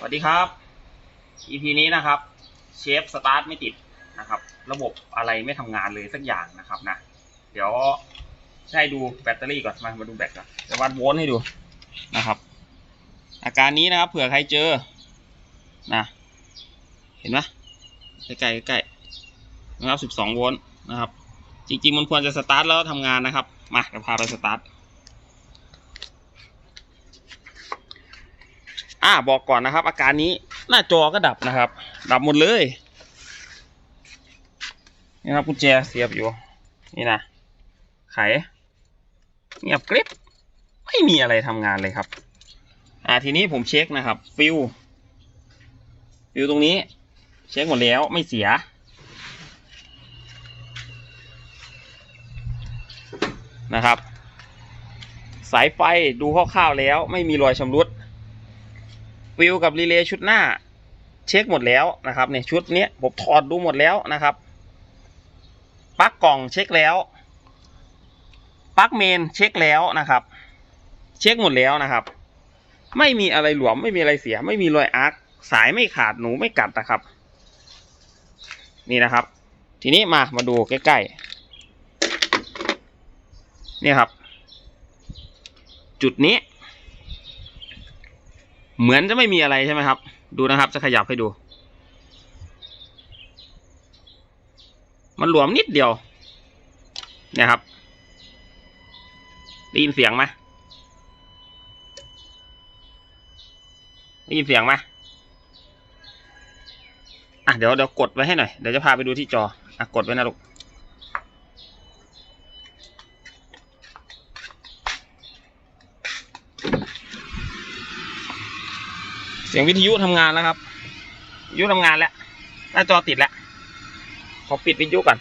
สวัสดีครับ EP นี้นะครับเชฟสตาร์ทไม่ติดนะครับ ระบบอะไรไม่ทำงานเลยสักอย่างนะครับนะ เดี๋ยวให้ดูแบตเตอรี่ก่อนมามาดูแบตก่อนจะวัดโวลต์ให้ดูนะครับ อาการนี้นะครับ เผื่อใครเจอนะเห็นไหมใกล้ใกล้ใกล้นะครับ 12 โวลต์นะครับ จริง ๆ มันควรจะสตาร์ทแล้วทำงานนะครับ มาเดี๋ยวพาไปสตาร์ท อ่าบอกก่อนนะครับ อาการนี้หน้าจอก็ดับนะครับ ดับหมดเลยนี่ครับกุญแจเสียบอยู่ นี่นะไขเงียบกริบไม่มีอะไรทำงานเลยครับ อ่าทีนี้ผมเช็คนะครับ ฟิวฟิวตรงนี้ เช็คหมดแล้วไม่เสีย นะครับ สายไฟดูคร่าวๆแล้วไม่มีรอยชำรุด ฟิลกับรีเลย์ชุดหน้า เช็คหมดแล้วนะครับในชุดนี้ผมถอดดูหมดแล้วนะครับปลั๊กกล่องเช็คแล้วปลั๊กเมนเช็คแล้วนะครับ เช็คหมดแล้วนะครับ ไม่มีอะไรหลวมไม่มีอะไรเสีย ไม่มีรอยอาร์คสายไม่ขาดหนูไม่กัดนะครับ นี่นะครับ ทีนี้มามาดูใกล้ๆนี่ครับ จุดนี้ เหมือนจะไม่มีอะไรใช่ไหมครับ ดูนะครับจะขยับให้ดู มันหลวมนิดเดียว เนี่ยครับได้ยินเสียงไหมได้ยินเสียงไหมอะเดี๋ยวเดี๋ยวกดไว้ให้หน่อย เดี๋ยวจะพาไปดูที่จอ อะกดไว้นะลูก เสียงวิทยุทำงานแล้วครับวิทยุทำงานแล้วหน้าจอติดแล้วขอปิดวิทยุก่อน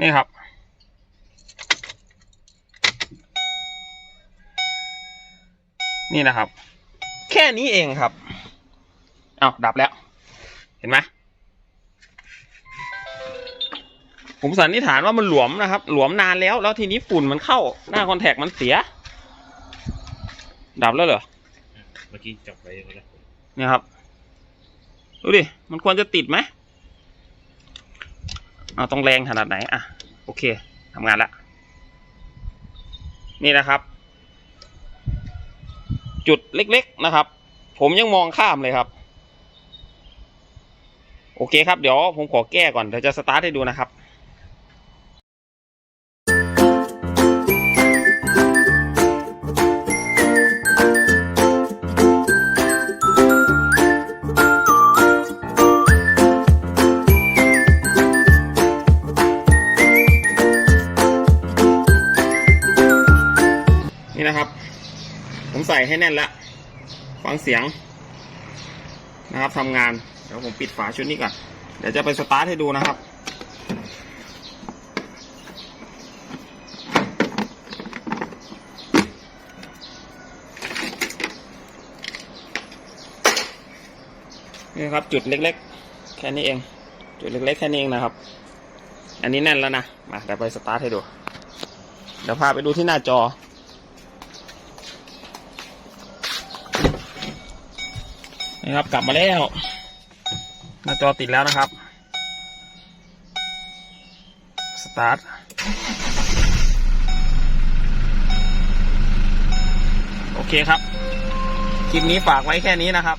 นี่ครับ นี่นะครับ แค่นี้เองครับอ้าวดับแล้ว เห็นไหมผมสันนิษฐานว่ามันหลวมนะครับ หลวมนานแล้ว แล้วทีนี้ฝุ่นมันเข้าหน้าคอนแทคมันเสีย ดับแล้วเหรอเมื่อกี้จับไว้แล้วเนี่ยครับ ดูดิ มันควรจะติดไหมเอาต้องแรงขนาดไหน อะ โอเคทำงานละ นี่นะครับ จุดเล็กๆนะครับ ผมยังมองข้ามเลยครับ โอเคครับ เดี๋ยวผมขอแก้ก่อน เดี๋ยวจะสตาร์ทให้ดูนะครับ นี่นะครับ ผมใส่ให้แน่นแล้วฟังเสียงนะครับทำงาน เดี๋ยวผมปิดฝาชุดนี้ก่อน เดี๋ยวจะไปสตาร์ทให้ดูนะครับ นี่ครับจุดเล็กๆ แค่นี้เอง จุดเล็กๆ แค่นี้เองนะครับ อันนี้แน่นแล้วนะ มาเดี๋ยวไปสตาร์ทให้ดู เดี๋ยวพาไปดูที่หน้าจอ นะครับกลับมาแล้วหน้าจอติดแล้วนะครับ สตาร์ทโอเคครับ คลิปนี้ฝากไว้แค่นี้นะครับ